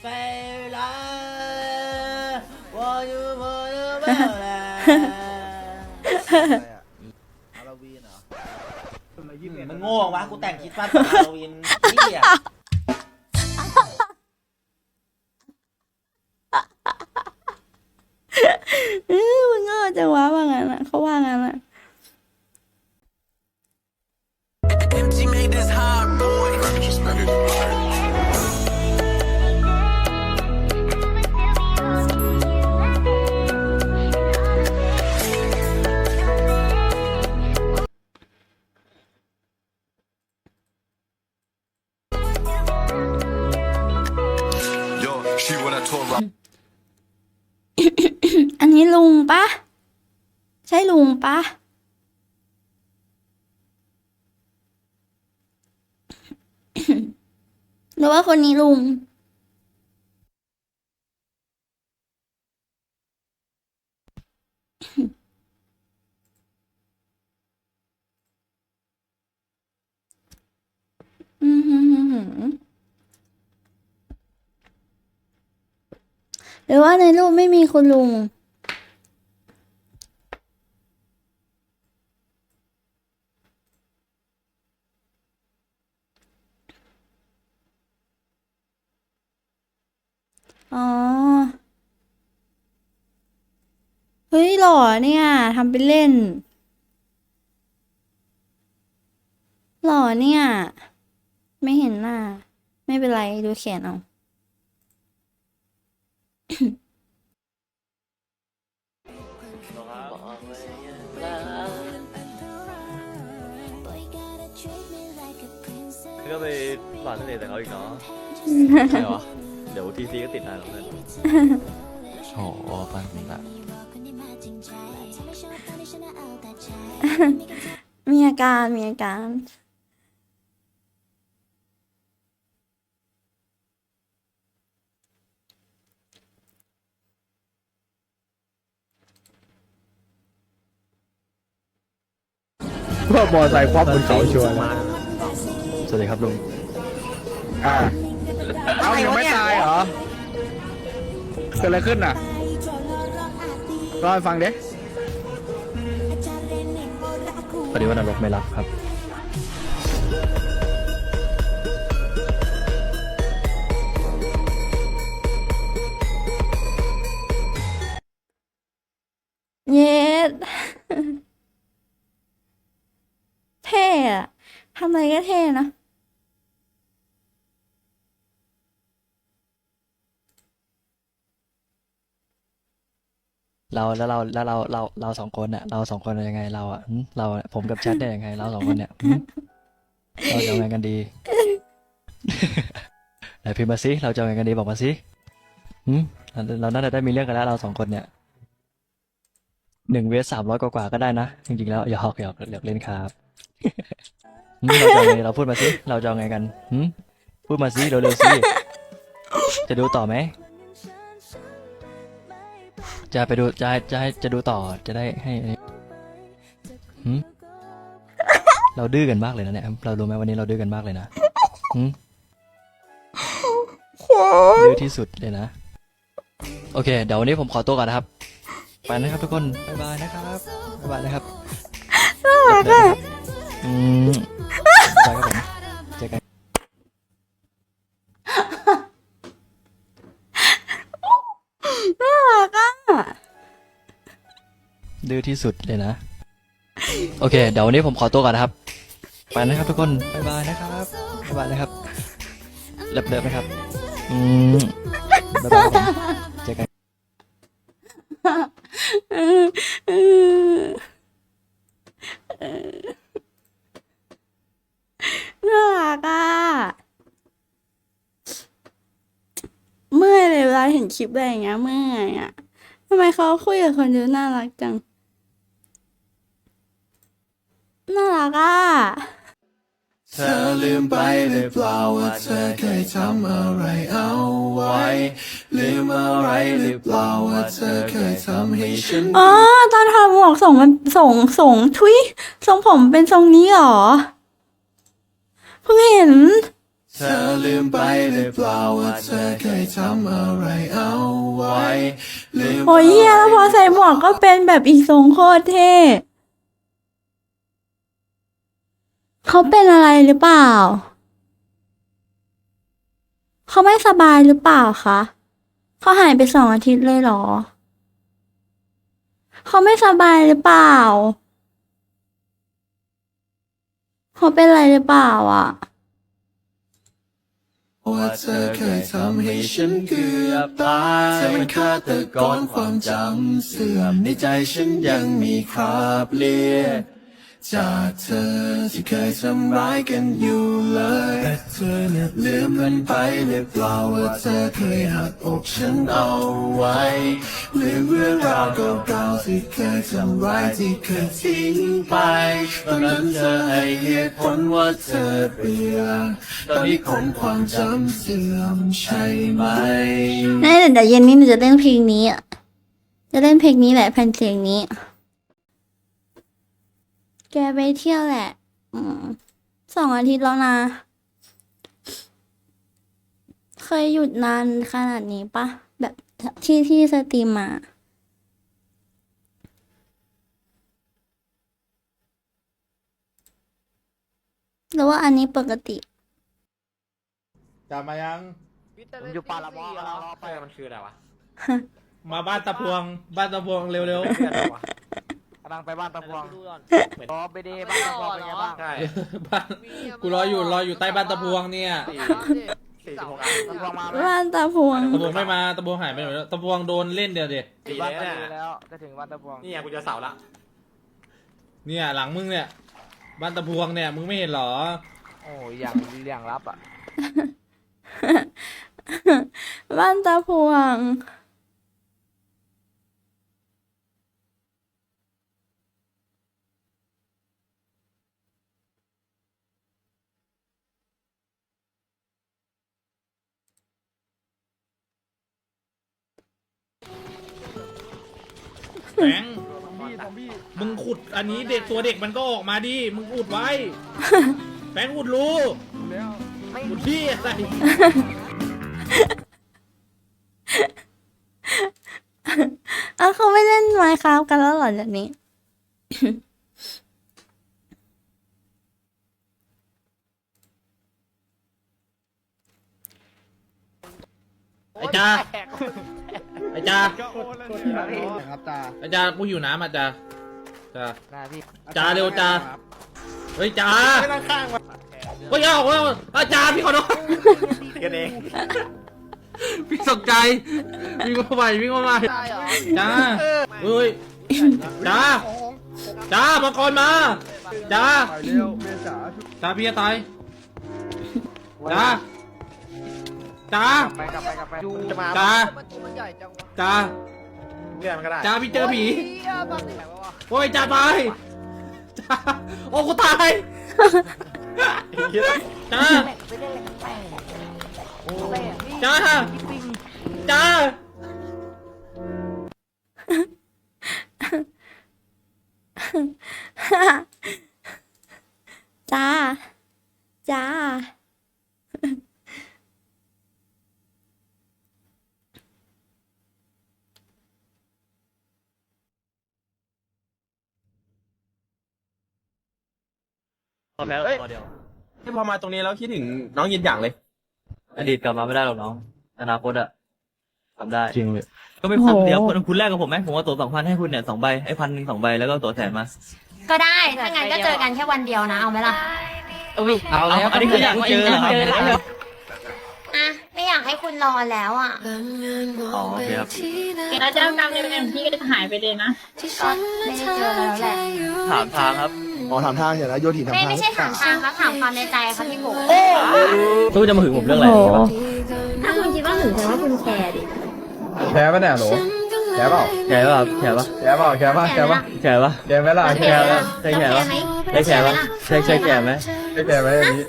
ไฟร้าวอยูอยูเบลฮาโลวีนเหรอ มันโง่วะกูแต่งคิดว่าสฮาโลวีนนี่อะ อันนี้ลุงปะใช่ลุงปะหรือว่าคนนี้ลุงอืมหืม หรือว่าในรูปไม่มีคุณลุง อ๋อ เฮ้ยหล่อเนี่ยทำเป็นเล่น หล่อเนี่ย ไม่เห็นหน้า ไม่เป็นไรดูแขนเอา ก็ไปฝากทะเลแต่เขาอีกเนาะใช่เหรอเดี๋ยวทีซีก็ติดนานแล้วเพื่อนโอ้โหฟังแบบมีอาการมีอาการ ว่ามอไซค์คว่ำบนเขาชัวร์เลยสวัสดีครับลุงอ่าเอายังไม่ตายเหรอเกิดอะไรขึ้นน่ะเล่าให้ฟังเด้พอดีว่านรกไม่รับครับ เราแล้วเราแล้วเราเราเราสองคนอะเราสองคนยังไงเราอะหึเราอะผมกับแชทเนี่ยยังไงเราสองคนเนี่ยหึเราจะยังไงกันดี ไหนพิมพ์มาสิเราจะยังไงกันดีบอกมาสิหึเราเราน่าจะได้มีเรื่องกันแล้วเราสองคนเนี่ยหนึ่งเวสสามร้อยกว่าๆก็ได้นะจริงๆแล้วหยอกหยอกหยอกเล่นครับหึเราจะยังไงเราพูดมาสิเราจะยังไงกันหึพูดมาสิเร็วๆสิจะดูต่อไหม จะไปดูจะให้จะให้จะดูต่อจะได้ให้หืมเราดื้อกันมากเลยนะเนี่ยเรารู้ไหมวันนี้เราดื้อกันมากเลยนะหืมดื้อที่สุดเลยนะ โอเค เดี๋ยววันนี้ผมขอตัวก่อนนะครับ ไปนะครับทุกคนบ๊ายบายนะครับบ๊ายบายนะครับบ๊ายบายอืมบ๊ายบายครับผม ดื้อที่สุดเลยนะ โอเค เดี๋ยววันนี้ผมขอตัวก่อนนะครับ ไปนะครับทุกคน บ๊ายบายนะครับ บ๊ายบายนะครับ เลิฟเลิฟนะครับ อืมบ๊ายบายเจอกันเออเออเออน่ารักอะเมื่อยเลยเวลาเห็นคลิปอะไรอย่างเงี้ยเมื่อยอะทำไมเขาคุยกับคนดูน่ารักจัง น่ารักอะ เธอลืมไปหรือเปล่าว่าเธอเคยทำอะไรเอาไว้ ลืมอะไรหรือเปล่าว่าเธอเคยทำให้ฉันอ๋อ ตอนทำหมวกส่งมันส่งส่งทุยทรงผมเป็นทรงนี้เหรอ เพิ่งเห็น เธเธอลืมไปหรือเปล่าว่าเธอเคยทำอะไรเอาไว้ลืมโอ้ยเฮียแล้วพอใส่หมวกก็เป็นแบบอีกทรงโคตรเท่ เขาเป็นอะไรหรือเปล่า เขาไม่สบายหรือเปล่าคะเขาหายไปสองอาทิตย์เลยเหรอ เขาไม่สบายหรือเปล่า เขาเป็นอะไรหรือเปล่าอะ ว่าเธอเคยทำให้ฉันเกือบตายเธอเป็นฆาตกรความจำเสื่อมในใจฉันยังมีคราบเลือด จากเธอที่เคยทำร้ายกันอยู่เลย แต่เธอเนี่ยลืมมันไปหรือเปล่าว่าเธอเคยหักอกฉันเอาไว้ลืมเรื่องราวเก่าๆที่เคยทำร้ายที่เคยทิ้งไป ตอนนั้นเธอให้เหตุผลว่าเธอเบื่อตอนนี้คงความจำเสื่อมใช่ไหมนี่เดี๋ยวเย็นนี้หนูจะเล่นเพลงนี้ จะเล่นเพลงนี้แหละแผ่นเสียงนี้ แกไปเที่ยวแหละ อืมสองอาทิตย์แล้วนะ เคยหยุดนานขนาดนี้ปะ แบบที่ที่สตรีมมาหรือว่าอันนี้ปกติ จะมายัง ผมอยู่ปาละมอกันแล้วไปมันคืออะไรวะ มาบ้านตะพวง บ้านตะพวงเร็วเพื่อนวะกำลังไปบ้านตะพวงรอไปดีบ้านตะพวงเป็นไงบ้างใช่ๆบ้านกูรออยู่รออยู่ใต้บ้านตะพวงเนี่ยสี่สิบหกตะพวงมาไหมบ้านตาพวง ตะพวงไม่มาตะพวงหายไปไหนแล้วตะพวงโดนเล่นเดียวเด็ดสี่บ้านตะพวงแล้วจะถึงบ้านตะพวงนี่ไงกูจะเสาละเนี่ยหลังมึงเนี่ย บ้านตะพวงเนี่ยมึงไม่เห็นเหรอ โอ้ยอย่างอย่างรับอะ บ้านตาพวง มึงขุดอันนี้เด็กตัวเด็กมันก็ออกมาดิ มึงอุดไว้ แบงค์อุดรูอุดที่อะไรอ้าวเขาไม่เล่นไมค์ครับกันแล้วเหรอเดี๋ยวนี้ ไอ้จ้าไอ้จ้าครับตาไอ้จ้ากูอยู่น้ำอะจ้า จ้าหน้าพี่จ้าเร็วจ้าเฮ้ยจ้าเฮ้ยเอาเอาเอาจ้าพี่ขอโทษกันเองพี่ตกใจวิ่งมาใหม่วิ่งมาใหม่จ้าเฮ้ยจ้าจ้ามาก่อนมาจ้าไปเร็วเมจ๋าจ้าพี่จะตายจ้าจ้าไปกลับไปกลับไปจะมาจ้ามันใหญ่จังวะจ้าเรื่องมันก็ได้จ้าพี่เจอผี โอ้ยจ้าตายจ้าโอ้กูตายจ้าจ้าจ้าจ้าจ้า พอแล้วเอ้ยพอเดียวที่พอมาตรงนี้แล้วคิดถึงน้องยินอย่างเลย อดีตกลับมาไม่ได้หรอกน้อง อนาคตอะทำได้ จริงเลยก็ไม่พันโอ้โหเดียวคุณคุณแรกกับผมไหมผมเอาตั๋วสองพันให้คุณเนี่ยสองใบไอ้พันหนึ่งสองใบแล้วก็ตั๋วแถมมา ก็ได้ ถ้างั้นก็เจอกันแค่วันเดียวนะ เอาไหมล่ะเอาแล้วอันนี้คืออยากเจอเหรอครับอะไม่อยากให้คุณรอแล้วอะอ๋อโอเคครับแล้วจะนำเงินพี่ก็จะหายไปเลยนะไม่ได้เจอแล้วแหละถามทางครับ อ๋อถามทางเดี๋ยวนะโยนหินถามไม่ทางไม่ใช่ถามทางครับถามความในใจครับพี่หมูตู้จะมาหึงผมเรื่องอะไรโอ้โหถ้าคุณคิดว่าถึงแสดงว่าคุณแคร์ดิแคร์ป่ะเนี่ยโหลแคร์เปล่าแฉป่ะครับแฉป่ะแคร์เปล่าแคร์ป่ะแคร์ป่ะแฉป่ะแคร์ไหมล่ะแฉป่ะใช่แฉป่ะไหมใช่แฉป่ะใช่ใช่แฉไหมไม่แคร์ไหมอันนี้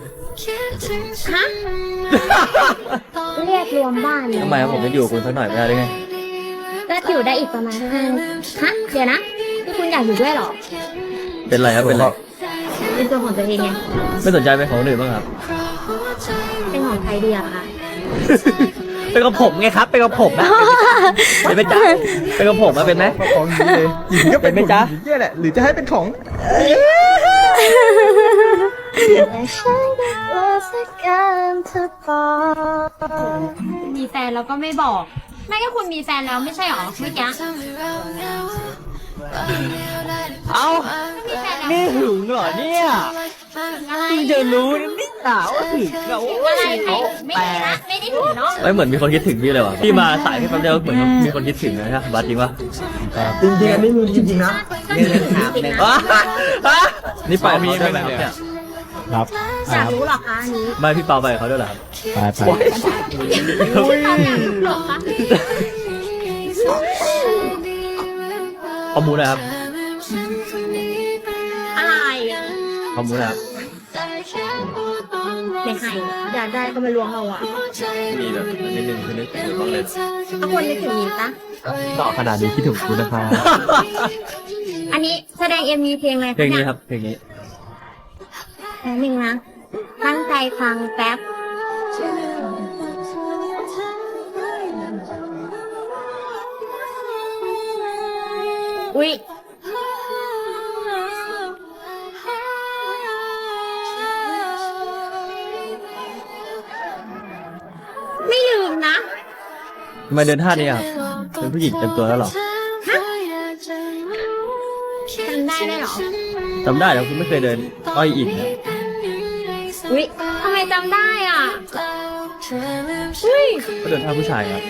ฮะเรียกรวมบ้านเลยทำไมผมจะอยู่กับคุณสักหน่อยไม่ได้ได้ไงก็อยู่ได้อีกประมาณห้าฮะเดี๋ยวนะคือคุณอยากอยู่ด้วยเหรอ เป็นไรครับเป็นไรเป็นตัวของตัวเองไงไม่สนใจเป็นของคนอื่นบ้างครับเป็นของของใครดีอะคะเป็นกับผมไงครับเป็นกับผมนะเป็นไหมจ๊ะเป็นกับผมมาเป็นไหมของหญิงเลยหญิงก็เป็นเป็นไหมจ๊ะหญิงเนี่ยแหละหรือจะให้เป็นของมีแฟนแล้วก็ไม่บอกไม่ก็คุณมีแฟนแล้วไม่ใช่หรอเมื่อกี้ เอ้ามีแฟนแล้วนี่หึงเหรอเนี่ยอะไรเพิ่งจะรู้นะนี่สาวว่าหึงเหรอโอ้อะไรยใครไม่ได้นะไม่ได้ถึงเนาะไม่เหมือนมีคนคิดถึงพี่เลยว่ะ พี่มาสายแค่แป๊บเดียวเหมือนมีคนคิดถึงนะครับบัสจริงปะจริงๆอันนี้มีจริงๆนะก็ถึงถามเลยอะอะนี่ไปมีไหมครับเนี่ยอยากรู้หรอคะอันนี้ไม่พี่เปาไปกับเขาด้วยเหรอครับรู้ตอน ข้อมูลนะครับอะไรข้อมูลนะครับในไห้อยากได้ก็มาลวงเราอะมีแบบนิดนึงคือนึกถึงบ้างเลยถ้าคนนึกถึงนี้ปะต่อขนาดนี้คิดถึงคุณนะครับอันนี้แสดงเอ็มมีเพลงอะไรเพลงนี้ยครับเพลงนี้แป๊บนึงนะตั้งใจฟังแป๊บ อุ๊ยไม่ลืมนะ ทำไมเดินท่านี้อะครับเป็นผู้หญิงเต็มตัวแล้วเหรอจำได้ได้เหรอ จำได้แล้วคุณไม่เคยเดินอ้อยอีกนะอุ๊ยทำไมจำได้อะ อุ๊ยก็เดินท่าผู้ชายครับ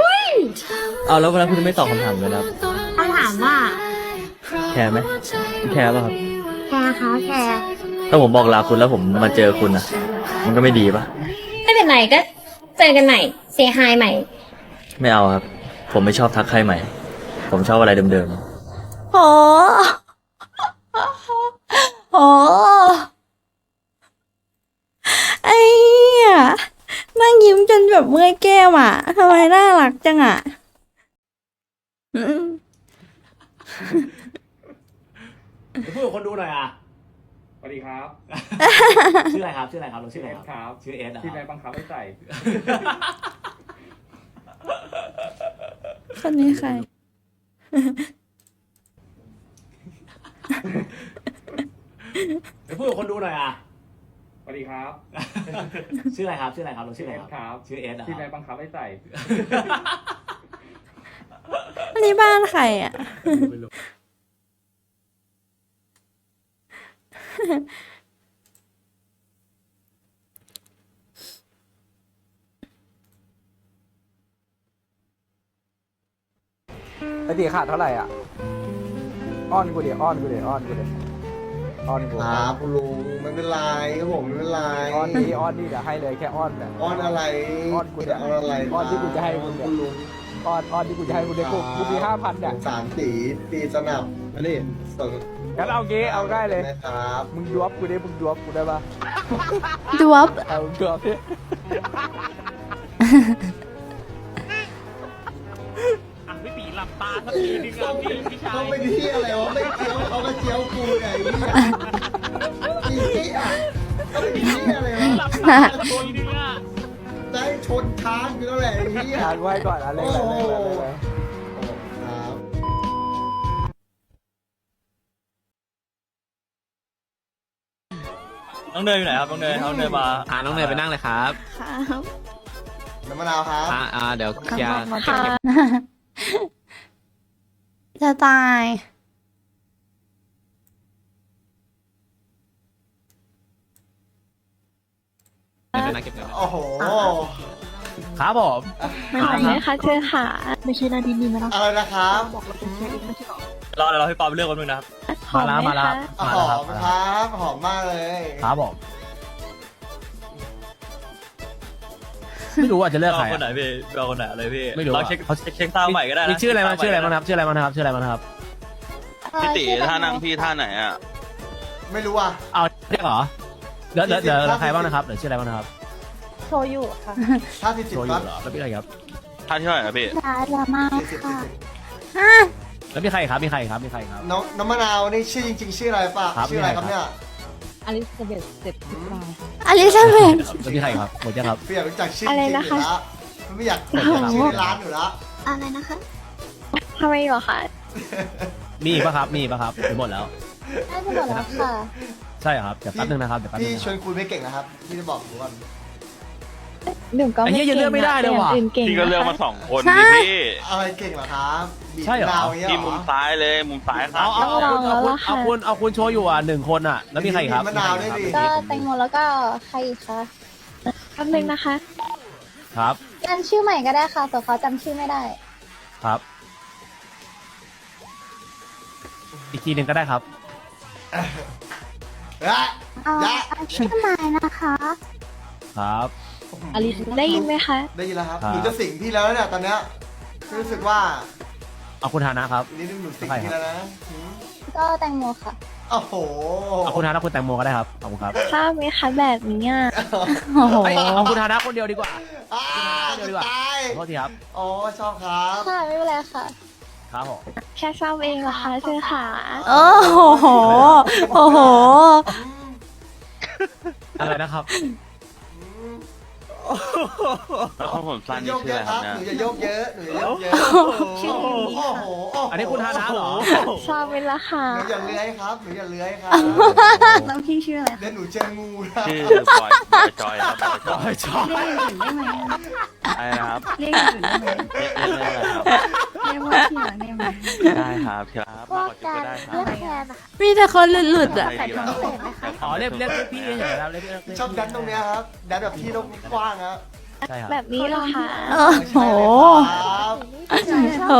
อุ๊ยเอาแล้ววันนั้นคุณไม่ตอบคำถามเลยนะครับคำถามว่า แคร์ไหมคุณแคร์ป่ะครับ แคร์คะแคร์ถ้าผมบอกลาคุณแล้วผมมาเจอคุณอะมันก็ไม่ดีป่ะ ไม่เป็นไรก็เจอกันใหม่เซฮายใหม่ ไม่เอาครับ ผมไม่ชอบทักใครใหม่ ผมชอบอะไรเดิมโหโหไอ้เหี้ยนั่งยิ้มจนแบบเมื่อยแก้มอะทำไมน่ารักจังอะ อืมพูดกับคนดูหน่อยอะ สวัสดีครับ ชื่ออะไรครับ ชื่ออะไรครับเราชื่ออะไรครับชื่อเอสครับ ชื่ออะไรบังคับให้ใส่คนนี้ใครพูดกับคนดูหน่อยอะสวัสดีครับชื่ออะไรครับชื่ออะไรครับเราชื่ออะไรครับชื่อเอสชื่ออะไรบังคับให้ใส่อันนี้บ้านใครอะ ไอตีขาดเท่าไหร่อะ อ้อนกูเดี๋ยวอ้อนกูเดี๋ยวอ้อนกูเดี๋ยวอ้อนกูครับคุณลุงไม่เป็นไรครับผมไม่เป็นไรอ้อนนี่อ้อนนี่เดี๋ยวให้เลยแค่อ้อนเนี่ยอ้อนอะไรอ้อนกูเนี่ยอ้อนอะไรอ้อนที่กูจะให้มึงเนี่ยคุณลุงอ้อนอ้อนที่กูจะให้กูเดี๋ยวกูกูมีห้าพันสเนี่ยงสารตีตีสนับอันนี้ส่ง งั้นเอางี้เอาได้เลย นะครับมึงดวบกูดิมึงดวบกูได้ปะดวบเอามึงดวบดิเขาไม่เที่ยอะไรวะไม่เจียวเขาก็เจียวกูไงไอ้เหี้ยเขาไม่เที่ยอะไรวะจะให้ชนช้างอยู่แล้วแหละไอ้เหี้ยทานไว้ก่อนอะไรอะไรอะไรอ น้องเนยอยู่ไหนครับน้องเนยน้องเนยมาอ่าน้องเนยไปนั่งเลยครับครับน้ำมะนาวครับอ่าอ่าเดี๋ยวเคลียร์ค่ะจะตายเดี๋ยวไปนั่งเก็บเงิน โอ้โหครับผม ไม่ไหวไหมคะเชิญค่ะ ไม่ใช่นาดีนีมาแล้วอะไรนะครับรอ เดี๋ยวเราให้เปาไปเลือกคนหนึงนะครับมาแล้วมาแล้วหอมครับหอมมากเลยครับผมไม่รู้ว่าจะเลือกใครเอาคนไหนพี่เอาคนไหนอะไรพี่ไม่รู้เราอะเช็คเขาเช็คเช็คทางใหม่ก็ได้นะมีชื่ออะไรมาชื่ออะไรมาครับชื่ออะไรมาครับชื่ออะไรมาครับพี่ตีท่านั่งพี่ท่าไหนไม่รู้อะเอาเรียกเหรอเดี๋ยวเดี๋ยวเดี๋ยวใครบ้างนะครับเดี๋ยวชื่ออะไรบ้างนะครับโชยุค่ะถ้าสิบสิบโชคยุรับเหรอแล้วพี่อะไรครับท่าที่เท่าไหร่ครับพี่ดารามาสี่สิบค่ะสี่สิบ แล้วมีใครอีกครับมีใครอีกครับมีใครอีกครับ น้องน้ำมะนาวนี่ชื่อจริง ๆ ชื่ออะไรป่ะครับชื่ออะไรมีคอะไรรับเนี่ย อลิซาเบธเจ็ดสิบาทอลิซาเบธ แล้วพี่ใครครับหมดยังครับ ไม่อยากรู้จักชื่ออะไรจริงนะๆคะอยู่แล้วไม่อยากรู้จักชื่อร้านอยู่แล้วอะไรนะคะทำไมเหรอคะมีอีกปะครับมีอีกปะครับหรือหมดแล้ว น่าจะหมดแล้วค่ะ ใช่เหรอครับเดี๋ยวแป๊บนึงนะครับเดี๋ยวแป๊บนึพี่งนะชครัวบนคุยไม่เก่งนะครับพี่จะบอกหนูก่อน หนูก็ไอ้เหี้ยยังเลือกไม่ได้เลยว่ะอื่นเก่งพี่ก็เลือกมานะคะสองคนใช่ดิพี่อะไรเก่งเหรอครับบีบใช่เหรอ ดาวอย่างเงี้ยที่เหรมุอมซ้ายเลยมุมซ้ายครัเอาบเอาเอาลองคุณแล้วเอาค่ะคุณเอาคุณโชว์อยู่อะหนึ่งคนอะ แล้วมีใครอีกครับมีมะนาวด้วยดิก็แตงโมแล้วก็ใครอีกคะคำหนึ่งนะคะครับอันชื่อใหม่ก็ได้ค่ะแต่เขาจำชื่อไม่ได้ ครับ อีกทีหนึ่งก็ได้ครับ เอ้ย เอายะอันชื่อใหม่นะคะ ครับ อลิซได้ยินไหมคะ ได้ยินแล้วครับครับ หนูจะสิงพี่แล้วเนี่ยตอนเนี้ยรู้สึกว่าเอาคุณฮานะครับอีกนิดนึงหนูสิงใครครับพี่แล้วนะหืมก็แตงโมค่ะโอ้โหเอาคุณฮานะคุณแตงโมก็ได้ครับขอบคุณครับชอบไหมคะแบบนี้อะโอ้โหเอ้ยเอาคุณฮานะคนเดียวดีกว่า อ้าเดี๋ยวดีกว่าตายขอโทษทีครับ โอ้ชอบครับค่ะไม่เป็นไรค่ะ ครับผมแค่ชอบเองเหรอคะเธอค่ะ โอ้โห โอ้โหอะไรนะครับ แล้วของผมสั้นโยนี่กชื่เยออะอะไรคครัรับบหนูเนี่ยอย่าโยกเยอะหนูอย่าโยกเยอะชื่อ โอ้นี้โหค่ะโอ้โหอันนี้คุณฮานะเหรอชอบเป็นละค่ะหนูอย่าเลื้อยครับหนูอย่าเลื้อยครับแล้วพี่ชื่ออะไรเดี๋ยวหนูเจองูนะชื่อบอยบอยจอยครับบอยจอยชอบเรียกอย่างอื่นได้ไหมอะไรนะครับเรียกอย่างอื่นได้ไหมเรียกเรียกอะไรครับเรียกว่าที่หลังได้ไหมได้ครับครับมากกว่าจุดก็ได้ครับแทนนะคะมีแต่คนหลุดๆอะ ใส่ดีแล้วอ๋อเรียกเรียกเรียกพี่เฉยๆครับเรียกเรียกเรียกชอบดันตรงเนี้ยครับดันแบบที่โลกกว้างครับใช่ครับแบบนี้เหรอคะโอ้โห ครับโห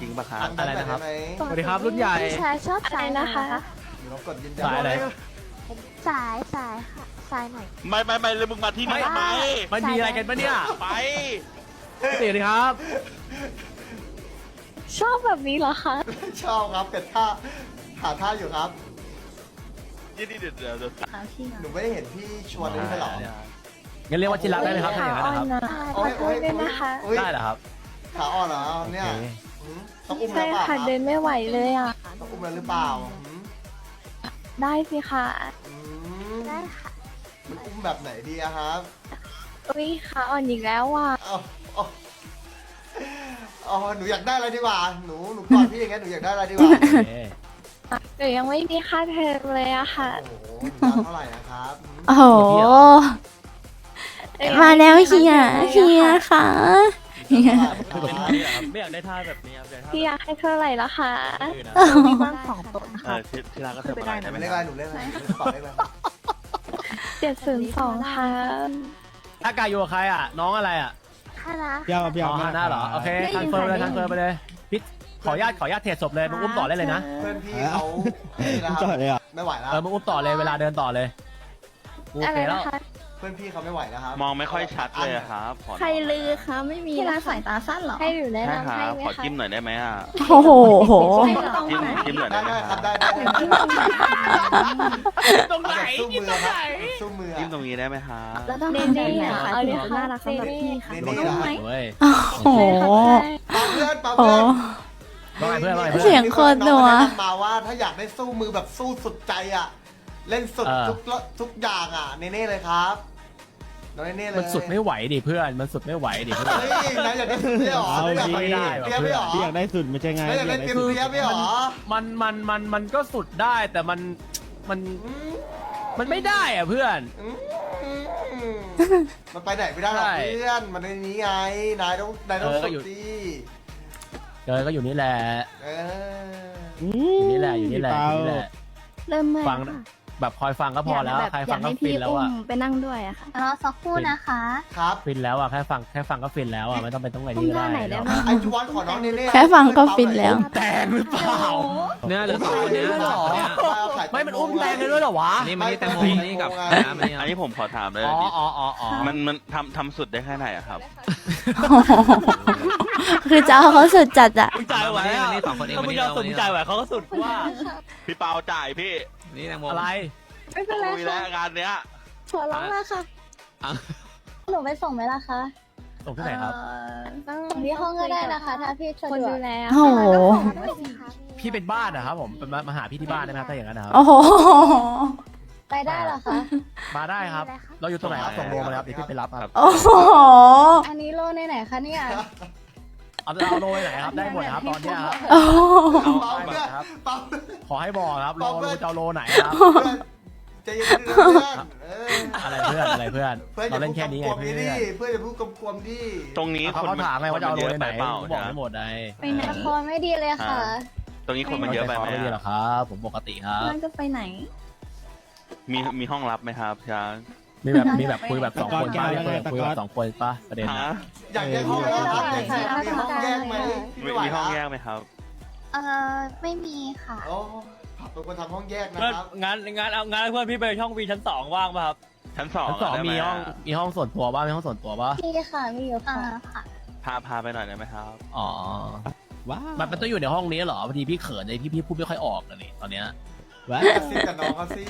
จริงปะครับ อะไรนะครับด้หมสวัสดีครับรุ่นใหญ่ชายชอบสายนะคะหนูลองกดยืนยันสายอะไร สายสายค่ะสายหน่อยไม่ไม่ไม่เลยมึงมาที่นี่ทำไมมันมีอะไรกันปะเนี่ยไปสวัสดีครับ ชอบแบบนี้เหรอคะชอบครับเกิดท่าหาท่าอยู่ครับ นี่นี่เดี๋ยวเดี๋ยวเดี๋ยวหนูไม่ได้เห็นพี่ชวนเลยไม่ใช่เหรอ งั้นเรียกว่าชิรักได้ไหมครับถ้าอย่างนั้นนะครับโอ้ยโอ้ยด้วยนะคะโอ้ยได้เหรอครับขาอ่อนเหรอเนี่ยโอเคหืมต้องอุ้มใช่แล้วเปล่าคค่ะรับเดินไม่ไหวเลยอะ ต้องอุ้มแล้วหรือเปล่าหืมได้สิค่ะอืมได้ค่ะมันอุ้มแบบไหนดีอะครับ อุ้ยขาอ่อนอีกแล้วอะเอ้าเอ้าอ๋อหนูอยากได้อะไรดีกว่า หนู หนูกอดพี่อย่างเงี้ย หนูอยากได้อะไรดีกว่า โอเคหนูยังไม่มีค่าเทอมเลยอะค่ะ โอ้โหราคาเท่าไหร่นะครับหืมโอ้โห มาแล้วเฮียเฮียค่ะเฮียเท่าไหร่ครับไม่อยากได้ท่าแบบนี้ครับอยากได้ท่าพี่อยากให้เท่าไหร่ละคะมีบ้างสองตัวเออที่ที่ร้านก็เสิร์ฟอะไรได้ไหมไม่คเล่นรัอะไรบหนูเล่นอะไรหนูกอดเล่นอะไรเจ็ดศูนย์สองค่ะถ้ากายอยู่กับใครอะ น้องอะไรอะค่ะนะพี่เอาพี่อ๋เอาอฮาน่าเหรอ โอเคทานเฟิร์มเลยทานเฟิร์มไปเลยพี่ขออนุญาตขออนุญาตเทรดศพเลยมึงอุ้มต่อได้เลยนะ เพื่อนพี่เขานี่นะคจรัอดเลยอะไม่ไหวแล้วเออมึงอุ้มต่อเลยเวลาเดินต่อเลยโออะเคไรแล้นะวคะ เพื่อนพี่เขาไม่ไหวแล้วครับมองไม่ค่อยชัดเลยอะครับขอใครลือคะไม่มีนะสายตาสั้นหรอ ให้หนูแนะใช่นำคให้รับไหมขอคะจิ้มหน่อยได้ไหมอะโอ้โห จิ้มจิ้มหน่อยได้ได้ไหมได้คครัรับบได้ได้ได้ตรงไหนสู้มือครับสู้มือจิ้มตรงนี้ได้ไหมครับแล้วต้องเนเน่ค่ะเอาเลยค่ะน่ารักสำหรับพี่ค่ะเนเน่เหรอเว้ยโอ้โหปาเพื่อนปาโอ้เพื่อนว่าไงเพื่อนว่าไงเพื่อนเสียงโคตรหนัวน้องเขาแนะนำมาว่าถ้าอยากได้สู้มือแบบสู้สุดใจอะ เล่นสุดเออ ทุกละทุกอย่างอะเนเน่เลยครับน้องเนเน่เลยมันสุดไม่ไหวดิเพื่อน มันสุดไม่ไหวดิเพื่อน เฮ้ยนายอยากได้สุดไม่หรอเอานายอยากดิ ไม่ได้ว่ะเปรี้ยวไม่หรอพี่อยากได้สุดไม่ใช่ไงนายอยากได้เปรี้ยวเปรี้ยวไม่หรอมันมันมันมันก็สุดได้แต่มันมันอืมมันไม่ได้อะเพื่อนอืมมันไปไหนไม่ได้หรอกใช่เพื่อนมันในนี้ไงนายต้องนายต้องเออก็สุดอยู่สิเจอก็อยู่นี่แหละเออ อยู่นี่แหละอยู่นี่แหละอยู่นี่แหละ เริ่มเมื่อยฟัง แบบคอยฟังก็พอแล้วใครฟังก็ฟินแล้วอะไปนั่งด้วยอะค่ะ รอสักครู่นะคะ ครับฟินแล้วอะแค่ฟังแค่ฟังก็ฟินแล้วอะไม่ต้องไปต้องไหนนี่ก็ได้ อุ้มหน้าไหนได้ไหมไอจวนขอน้องเนเน่แค่ฟังก็ฟินแล้ว แตงหรือเปล่าเนี่ยเหลือสองคนเนี้ยหรอไม่มันอุ้มแตงเลยด้วยเหรอวะนี่มันนี่แตงโมนี่กับน้ำอันนี้อันนี้ผมขอถามเลยอ๋ออ๋ออ๋ออ๋อมันมันทำทำสุดได้แค่ไหนอะครับโอ้โหคือจะเอาเขาสุดจัดอะ มึงจ่ายไหวอะนี่สองคนเองถ้ามึงจะเอาสุดมึงจ่ายไหวเขาก็สุดกูว่าพี่เปาจ่ายพี่ นี่แตงโมอะไร ไม่เป็นไรคุยแล้ค่ะวงานเนี้ย ขอร้องละค่ะ อะ หนูไปส่งไหมล่ะคะส่งที่ไหนครับส่งที่ห้องก็ได้นะคะ ถ้าพี่สะดวกคนดูแลโอ้โห พี่เป็นบ้านนะครับผมเป็นมามาหาพี่ที่บ้านได้ไหมครับถ้าอย่างนั้นนะครับ โอ้โห ไปได้เหรอคะ มาได้ครับ เราอยู่ตรงไหนครับส่งโลมาเลยครับเดี๋ยวพี่ไปรับครับ โอ้โห อันนี้โลในไหนคะเนี่ย เอาเอาโลไปไหนครับได้หมดครับตอนเนี้ยครับโอ้โหเอาได้หมดครับ เปล่าขอให้บอกครับโลโลจะเอาโลไหนครับเพื่อนใจเย็นๆนะเพื่อนเอออะไรเพื่อนอะไรเพื่อนเพื่อนอเราย่าเล่นแค่นี้ไงกลมๆเพื่นี่อนดิเพื่อนอย่าพูดกลมๆดิตรงนี้เขาคนมันถามไงว่าจะเอาโลคนไหนเปล่าผมบอกไม่หมดไงไปไหนคอไม่ดีเลยค่ะตรงนี้คนมันเยอะไปไหมไม่ดีหรอะอกครับ ผมปกติครับ มันจะไปไหน มีมีห้องรับไหมครับช้าง มีแบบมีแบบคุยแบบสองคนป้าคุยแบบคุยแบบสองคนป้าประเด็นฮะอยากแยกห้องไหมครับเอออยากมีห้องแยกไหมมีไหวมีห้องนะแยกไหมครับ เออไม่มีค่ะโอ้ผับเป็นคนทำห้องแยกนะเพื่อนครับงานงานเอางานเพื่อนพี่ไปช่องวีชั้นสองว่างป่ะครับชั้นสองชั้นสองได้ไหมีห้องะมีห้องส่วนตัวบ้างมีห้องส่วนตัวป่ะมีค่ะมีอยู่ค่ะค่ะพาพาไปหน่อยได้ไหมครับอ๋อว้าวมันมันต้องอยู่ในห้องนี้เหรอพอดีพี่เขินเลยพี่พี่พูดไม่ค่อยออกเลยนี่ตอนเนี้ยว้าวกระซิบกับน้องเขาสิ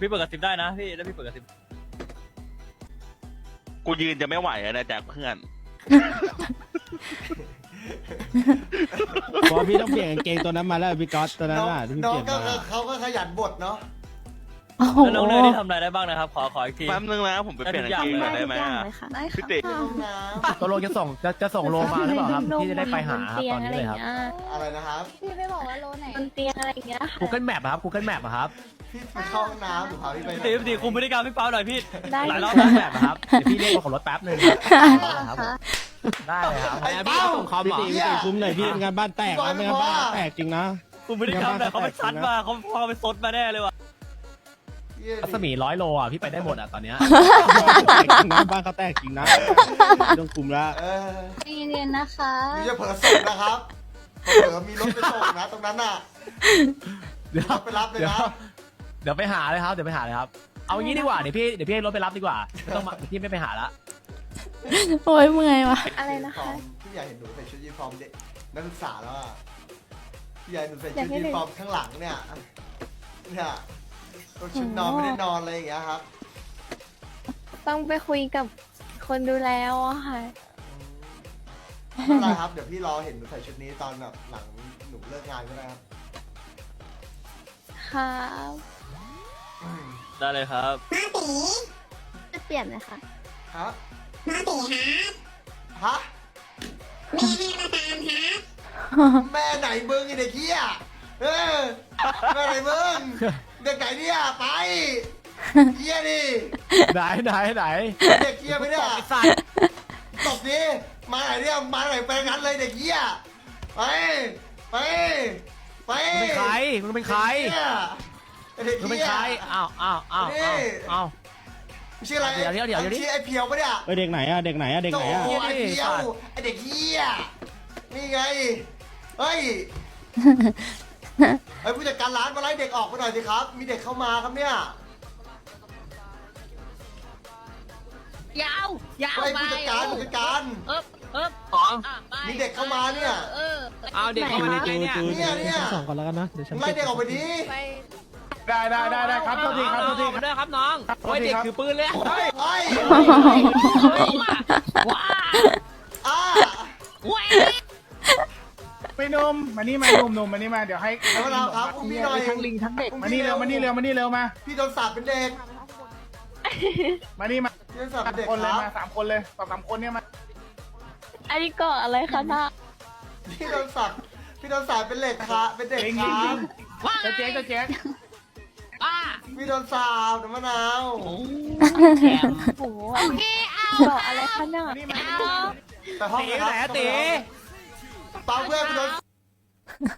พี่เปิดกระซิบได้นะพี่แล้วพี่เปิดกระซิบกูยืนจะไม่ไหวแล้วนะจากเพื่อน พอพี่ต้องเปลี่ยนกางเกงตัวนั้นมาแล้วพี่ก๊อตตัวนั้นน้องน่ะที่พี่น้อเปงลี่ยนก็มา เขาก็ขยันบทเนาะ โอ้โหแล้วน้องเนยนี่ทำอะไรได้บ้างนะครับ ขอขออีกที แป๊บนึงนะผมไปเปลี่ยนกางเกงหน่อยได้ไหมอะได้พี่ค่ะติห้องน้ตัวโลจะส่งจะจะส่งโลมาหรือเปล่าครับพี่จะได้ไปหาครับตอนนี้เลยครับำอะไรนะครับ พี่ไม่บอกว่าโลไหนบนเตียงอะไรอย่างเงี้ย Google Map อะครับ Google Map อะครับพี่ไปเข้าห้องน้ำหรือพาพี่ไปไหนตีตีคุมพฤติกรรมพี่เปาหน่อยพี่ได้หลายรอบ Google Map อะครับเดี๋ยวพี่เรียกคนขับรถแป๊บนึงครับได้เลยครับไอ้พี่เป้าส่งคอมพี่ตีพี่ตีคุ้มหน่อยพี่งานบ้านแตกนะไม่งั้นบ้านแตกจริงนะคุมพฤติกรรมหน่อยเขาไปซัดมาเขาเขาไปซดมาแน่เลยว่ะเหี้ย รัศมีร้อยโลอะพี่ไปได้หมดอะตอนเนี้ยแตกจริงนะบ้านเขาแตกจริงนะไม่ต้องคุมละเออใจเย็นๆนะคะนี่จะเผลอส่งนะครับเผลอมีรถไปส่งนะตรงนั้นน่ะเดี๋ยวรถไปรับเลยเดี๋ยวนะเดี๋ยวไปหาเลยครับ เดี๋ยวไปหาเลยครับ เอางี้ดีกว่าเดี๋ยวพี่เดี๋ยวพี่ให้รถไปรับดีกว่าไม่ต้องมาเดี๋ยวพี่ไม่ไปหาละโอ้ยเมื่อยว่ะ อะไรนะคะ พี่อยากเห็นหนูใส่ชุดยูนิฟอร์มเด็กนักศึกษาแล้วอะพี่อยากเห็นหนูใส่อยาชุกดให้ยูหนูนิฟอร์มข้างหลังเนี่ยเนี่ย ตัวชุดนอนไม่ได้นอนอะไรอย่างเงี้ยครับ ต้องไปคุยกับคนดูแลอะค่ะ ไม่เป็นไรครับ เดี๋ยวพี่รอเห็นหนูใส่ชุดนี้ตอนแบบหลังหนูเลิกงานก็ได้ครับค่ะอืมได้เลยครับจะเปลี่ยนไหมคะครับมาตีฮะฮะแม่ไหนมึงไอเด็กเหี้ยเออแม่ไหนมึง เด็กไหนเนี่ยไปเหี้ยดิไหนไหนไหนเด็กเหี้ยไปเนี่ยไอ้สัตว์ตบดิมาไหนเนี่ยมาไหนไปงั้นเลยเด็กเหี้ยไปไปไปมึงเป็นใครมึงเป็นใครเนี่ยไอ้เด็กมึงเป็นเหี้ยใครอ้าวอ้าวอ้าวนี่อ้าวอ้าวชื่ออะไรเดี๋ยวเดี๋ยวเดี๋ยวไอ้เดี๋ยวชื่อไอ้เพียวปะเนี่ยเอ้ยเด็กไหนอะเด็กไหนอะเด็กไหนอะโอ้เหี้ยไอ้เพียวไอ้เด็กเหี้ยนี่ไงเฮ้ย ไอ้ยผู้จัดการร้านมาไล่เด็กออกไปหน่อยสิครับ มีเด็กเข้ามาครับเนี่ยยาวยาวไอ้ยผู้จัดการผู้จัดการ เอ๊บเอ๊บมีเด็กเข้ามาเนี่ย เออเอาเด็กเข้ามาในจูเนี่ย จูเนี่ยเนี่ยชั้นสองก่อนแล้วกันนะเดี๋ยวฉันไล่เด็กออกไปดิไปได้ได้ได้ได้ครับโทษทีครับโทษทีมาด้วยครับน้องโอ้ยเด็กถือปืนเลยเฮ้ยเฮ้ยว้าอ่า เว้ย ไปนมมานี่มานุ่มนุ่มมานี่มาเดี๋ยวให้เอาเราครับอุ้มพี่หน่อย ทั้งลิงทั้งเด็กมานี่เร็วมานี่เร็วมานี่เร็วมาพี่โดนสาปเป็นเด็กมานี่มาพี่โดนสาปเป็นเด็กคนคเลยรับมาสามคนเลยสองสามคนเนี่ยมาอันนี้ก็อะไรคะน้าพี่โดนสาปพี่โดนสาปเป็นเหล็กครับเป็นเด็กลิงคลิงรัลิบงเจ้าเจ๊กเจ้าเจ๊กพี่โดนสาปน้ำมะนาวโอ้โหโอเคเอาบอกอะไรคะเนี่ยมานี่มาเอาไปห้องตีเลยไหนครับอะตีเปาเพื่อ 把怪不能